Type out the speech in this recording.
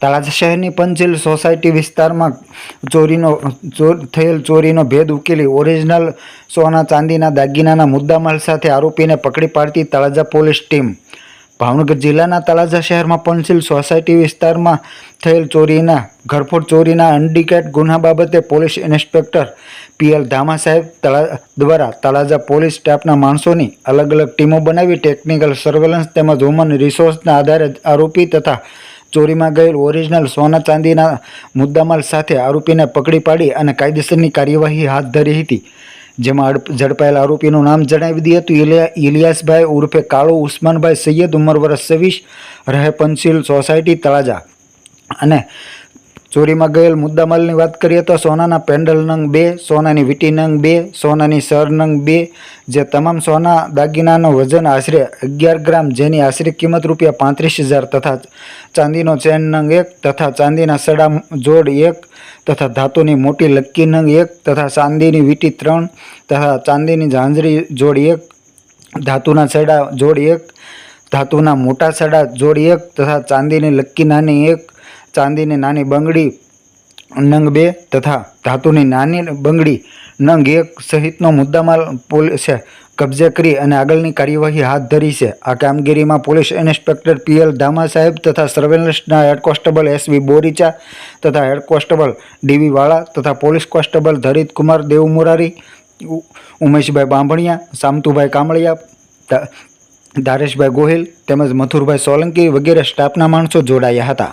તળાજા શહેરની પંચીલ સોસાયટી વિસ્તારમાં ચોરીનો ચોર થયેલ ચોરીનો ભેદ ઉકેલી ઓરિજિનલ સોના ચાંદીના દાગીનાના મુદ્દામાલ સાથે આરોપીને પકડી પાડતી તળાજા પોલીસ ટીમ. ભાવનગર જિલ્લાના તળાજા શહેરમાં પંચીલ સોસાયટી વિસ્તારમાં થયેલ ચોરીના, ઘરફોડ ચોરીના અનડિકેટ ગુના બાબતે પોલીસ ઇન્સ્પેક્ટર પીએલ ધામા સાહેબ તળા, દ્વારા તળાજા પોલીસ સ્ટાફના માણસોની અલગ અલગ ટીમો બનાવી ટેકનિકલ સર્વેલન્સ તેમજ હ્યુમન રિસોર્સના આધારે આરોપી તથા ચોરીમાં ગયેલ ઓરિજિનલ સોના ચાંદીના મુદ્દામાલ સાથે આરોપીને પકડી પાડી અને કાયદેસરની કાર્યવાહી હાથ ધરી હતી. જેમાં ઝડપાયેલ આરોપીનું નામ જણાવી દીધું હતું ઇલિયા, ઇલિયાસભાઈ ઉર્ફે કાળુ ઉસ્માનભાઈ સૈયદ, ઉંમર વર્ષ છવ્વીસ, રહે પંચીલ સોસાયટી તળાજા. અને ચોરીમાં ગયેલ મુદ્દામાલની વાત કરીએ તો સોનાના પેન્ડલ નંગ બે, સોનાની વીટી નંગ બે, સોનાની સર નંગ બે, જે તમામ સોના દાગીનાનું વજન આશરે અગિયાર ગ્રામ, જેની આશરે કિંમત રૂપિયા પાંત્રીસ હજાર તથા ચાંદીનો ચેન નંગ એક તથા ચાંદીના સડા જોડ એક તથા ધાતુની મોટી લક્કી નંગ એક તથા ચાંદીની વીટી ત્રણ તથા ચાંદીની ઝાંઝરી જોડ એક, ધાતુના સડા જોડ એક, ધાતુના મોટા સડા જોડ એક તથા ચાંદીની લક્કી નાની એક ચાંદીની નાની બંગડી નંગ બે તથા ધાતુની નાની બંગડી નંગ એક સહિતનો મુદ્દામાલ પોલીસે કબજે કરી અને આગળની કાર્યવાહી હાથ ધરી છે. આ કામગીરીમાં પોલીસ ઇન્સ્પેક્ટર પીએલ ધામા સાહેબ તથા સર્વેલન્સના હેડ કોન્સ્ટેબલ એસવી બોરીચા તથા હેડ કોન્સ્ટેબલ ડીવી વાળા તથા પોલીસ કોન્સ્ટેબલ ધરિત કુમાર દેવમુરારી ઉમેશભાઈ બાંભણિયા, સામતુભાઈ કામળિયા ધારેશભાઈ ગોહિલ તેમજ મથુરભાઈ સોલંકી વગેરે સ્ટાફના માણસો જોડાયા હતા.